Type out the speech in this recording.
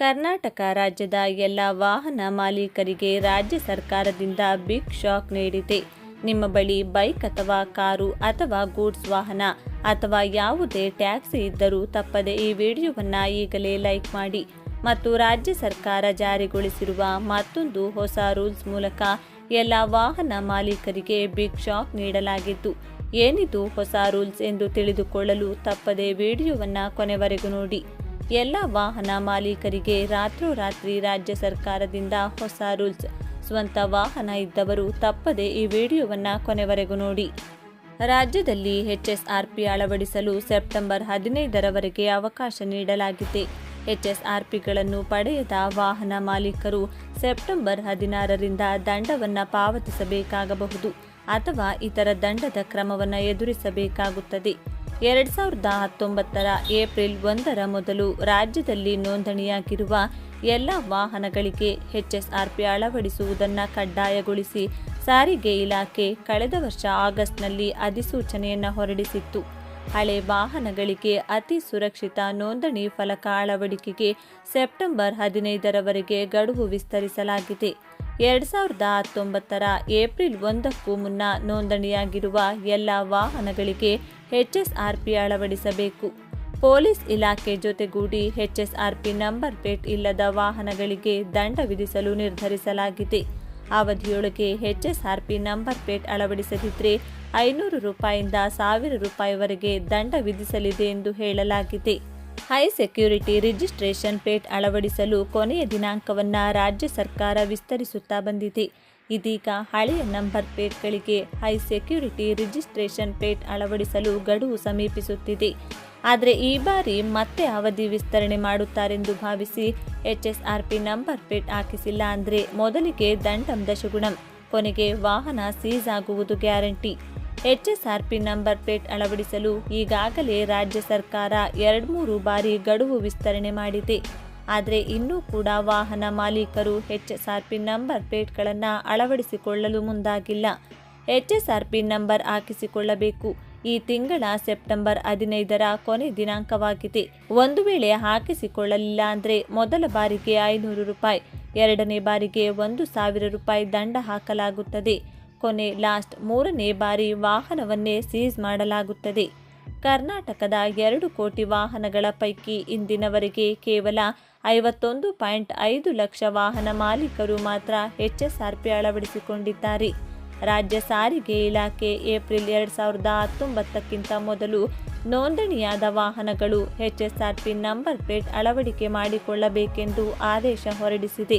ಕರ್ನಾಟಕ ರಾಜ್ಯದ ಎಲ್ಲ ವಾಹನ ಮಾಲೀಕರಿಗೆ ರಾಜ್ಯ ಸರ್ಕಾರದಿಂದ ಬಿಗ್ ಶಾಕ್ ನೀಡಿದೆ. ನಿಮ್ಮ ಬಳಿ ಬೈಕ್ ಅಥವಾ ಕಾರು ಅಥವಾ ಗೂಡ್ಸ್ ವಾಹನ ಅಥವಾ ಯಾವುದೇ ಟ್ಯಾಕ್ಸಿ ಇದ್ದರೂ ತಪ್ಪದೆ ಈ ವಿಡಿಯೋವನ್ನು ಈಗಲೇ ಲೈಕ್ ಮಾಡಿ ಮತ್ತು ರಾಜ್ಯ ಸರ್ಕಾರ ಜಾರಿಗೊಳಿಸಿರುವ ಮತ್ತೊಂದು ಹೊಸ ರೂಲ್ಸ್ ಮೂಲಕ ಎಲ್ಲ ವಾಹನ ಮಾಲೀಕರಿಗೆ ಬಿಗ್ ಶಾಕ್ ನೀಡಲಾಗಿದ್ದು, ಏನಿದು ಹೊಸ ರೂಲ್ಸ್ ಎಂದು ತಿಳಿದುಕೊಳ್ಳಲು ತಪ್ಪದೆ ವಿಡಿಯೋವನ್ನು ಕೊನೆವರೆಗೂ ನೋಡಿ. ಎಲ್ಲ ವಾಹನ ಮಾಲೀಕರಿಗೆ ರಾತ್ರೋರಾತ್ರಿ ರಾಜ್ಯ ಸರ್ಕಾರದಿಂದ ಹೊಸ ರೂಲ್ಸ್. ಸ್ವಂತ ವಾಹನ ಇದ್ದವರು ತಪ್ಪದೆ ಈ ವಿಡಿಯೋವನ್ನು ಕೊನೆವರೆಗೂ ನೋಡಿ. ರಾಜ್ಯದಲ್ಲಿ ಹೆಚ್ಎಸ್ಆರ್ಪಿ ಅಳವಡಿಸಲು ಸೆಪ್ಟೆಂಬರ್ ಹದಿನೈದರವರೆಗೆ ಅವಕಾಶ ನೀಡಲಾಗಿದೆ. ಎಚ್ಎಸ್ಆರ್ಪಿಗಳನ್ನು ಪಡೆಯದ ವಾಹನ ಮಾಲೀಕರು ಸೆಪ್ಟೆಂಬರ್ ಹದಿನಾರರಿಂದ ದಂಡವನ್ನು ಪಾವತಿಸಬೇಕಾಗಬಹುದು ಅಥವಾ ಇತರ ದಂಡದ ಕ್ರಮವನ್ನು ಎದುರಿಸಬೇಕಾಗುತ್ತದೆ. ಎರಡ್ ಸಾವಿರದ ಹತ್ತೊಂಬತ್ತರ ಏಪ್ರಿಲ್ ಒಂದರ ಮೊದಲು ರಾಜ್ಯದಲ್ಲಿ ನೋಂದಣಿಯಾಗಿರುವ ಎಲ್ಲ ವಾಹನಗಳಿಗೆ ಎಚ್ಎಸ್ಆರ್ಪಿ ಅಳವಡಿಸುವುದನ್ನು ಕಡ್ಡಾಯಗೊಳಿಸಿ ಸಾರಿಗೆ ಇಲಾಖೆ ಕಳೆದ ವರ್ಷ ಆಗಸ್ಟ್ನಲ್ಲಿ ಅಧಿಸೂಚನೆಯನ್ನು ಹೊರಡಿಸಿತ್ತು. ಹಳೆ ವಾಹನಗಳಿಗೆ ಅತಿ ಸುರಕ್ಷಿತ ನೋಂದಣಿ ಫಲಕ ಅಳವಡಿಕೆಗೆ ಸೆಪ್ಟೆಂಬರ್ ಹದಿನೈದರವರೆಗೆ ಗಡುವು ವಿಸ್ತರಿಸಲಾಗಿದೆ. ಎರಡ್ ಸಾವಿರದ ಹತ್ತೊಂಬತ್ತರ ಏಪ್ರಿಲ್ ಒಂದಕ್ಕೂ ಮುನ್ನ ನೋಂದಣಿಯಾಗಿರುವ ಎಲ್ಲ ವಾಹನಗಳಿಗೆ ಹೆಚ್ಎಸ್ಆರ್ಪಿ ಅಳವಡಿಸಬೇಕು. ಪೊಲೀಸ್ ಇಲಾಖೆ ಜೊತೆಗೂಡಿ ಹೆಚ್ಎಸ್ಆರ್ಪಿ ನಂಬರ್ ಪ್ಲೇಟ್ ಇಲ್ಲದ ವಾಹನಗಳಿಗೆ ದಂಡ ವಿಧಿಸಲು ನಿರ್ಧರಿಸಲಾಗಿದೆ. ಅವಧಿಯೊಳಗೆ ಹೆಚ್ಎಸ್ಆರ್ಪಿ ನಂಬರ್ ಪ್ಲೇಟ್ ಅಳವಡಿಸದಿದ್ದರೆ ಐನೂರು ರೂಪಾಯಿಂದ ಸಾವಿರ ರೂಪಾಯಿವರೆಗೆ ದಂಡ ವಿಧಿಸಲಿದೆ ಎಂದು ಹೇಳಲಾಗಿದೆ. ಹೈ ಸೆಕ್ಯೂರಿಟಿ ರಿಜಿಸ್ಟ್ರೇಷನ್ ಪೇಟ್ ಅಳವಡಿಸಲು ಕೊನೆಯ ದಿನಾಂಕವನ್ನು ರಾಜ್ಯ ಸರ್ಕಾರ ವಿಸ್ತರಿಸುತ್ತಾ ಬಂದಿದೆ. ಇದೀಗ ಹಳೆಯ ನಂಬರ್ ಪ್ಲೇಟ್ಗಳಿಗೆ ಹೈ ಸೆಕ್ಯೂರಿಟಿ ರಿಜಿಸ್ಟ್ರೇಷನ್ ಪ್ಲೇಟ್ ಅಳವಡಿಸಲು ಗಡುವು ಸಮೀಪಿಸುತ್ತಿದೆ. ಆದರೆ ಈ ಬಾರಿ ಮತ್ತೆ ಅವಧಿ ವಿಸ್ತರಣೆ ಮಾಡುತ್ತಾರೆಂದು ಭಾವಿಸಿ ಎಚ್ಎಸ್ಆರ್ಪಿ ನಂಬರ್ ಪ್ಲೇಟ್ ಹಾಕಿಸಿಲ್ಲ ಅಂದರೆ ಮೊದಲಿಗೆ ದಂಡಂ ದಶಗುಣಂ. ಕೊನೆಗೆ ವಾಹನ ಸೀಸ್ ಆಗುವುದು ಗ್ಯಾರಂಟಿ. ಎಚ್ಎಸ್ಆರ್ಪಿ ನಂಬರ್ ಪ್ಲೇಟ್ ಅಳವಡಿಸಲು ಈಗಾಗಲೇ ರಾಜ್ಯ ಸರ್ಕಾರ ಎರಡ್ಮೂರು ಬಾರಿ ಗಡುವು ವಿಸ್ತರಣೆ ಮಾಡಿದೆ. ಆದರೆ ಇನ್ನೂ ಕೂಡ ವಾಹನ ಮಾಲೀಕರು ಎಚ್ಎಸ್ಆರ್ಪಿ ನಂಬರ್ ಪ್ಲೇಟ್ಗಳನ್ನು ಅಳವಡಿಸಿಕೊಳ್ಳಲು ಮುಂದಾಗಿಲ್ಲ. ಎಚ್ಎಸ್ಆರ್ಪಿ ನಂಬರ್ ಹಾಕಿಸಿಕೊಳ್ಳಬೇಕು. ಈ ತಿಂಗಳ ಸೆಪ್ಟೆಂಬರ್ ಹದಿನೈದರ ಕೊನೆ ದಿನಾಂಕವಾಗಿದೆ. ಒಂದು ವೇಳೆ ಹಾಕಿಸಿಕೊಳ್ಳಲಿಲ್ಲ ಅಂದರೆ ಮೊದಲ ಬಾರಿಗೆ ಐನೂರು ರೂಪಾಯಿ, ಎರಡನೇ ಬಾರಿಗೆ ಒಂದು ಸಾವಿರ ರೂಪಾಯಿ ದಂಡ ಹಾಕಲಾಗುತ್ತದೆ. ಕೊನೆ ಲಾಸ್ಟ್ ಮೂರನೇ ಬಾರಿ ವಾಹನವನ್ನೇ ಸೀಸ್ ಮಾಡಲಾಗುತ್ತದೆ. ಕರ್ನಾಟಕದ ಎರಡು ಕೋಟಿ ವಾಹನಗಳ ಪೈಕಿ ಇಂದಿನವರೆಗೆ ಕೇವಲ ಐವತ್ತೊಂದು ಪಾಯಿಂಟ್ ಐದು ಲಕ್ಷ ವಾಹನ ಮಾಲೀಕರು ಮಾತ್ರ ಎಚ್ಎಸ್ಆರ್ಪಿ ಅಳವಡಿಸಿಕೊಂಡಿದ್ದಾರೆ. ರಾಜ್ಯ ಸಾರಿಗೆ ಇಲಾಖೆ ಏಪ್ರಿಲ್ ಎರಡು ಸಾವಿರದ ಹತ್ತೊಂಬತ್ತಕ್ಕಿಂತ ಮೊದಲು ನೋಂದಣಿಯಾದ ವಾಹನಗಳು ಎಚ್ಎಸ್ಆರ್ಪಿ ನಂಬರ್ ಪ್ಲೇಟ್ ಅಳವಡಿಕೆ ಮಾಡಿಕೊಳ್ಳಬೇಕೆಂದು ಆದೇಶ ಹೊರಡಿಸಿದೆ.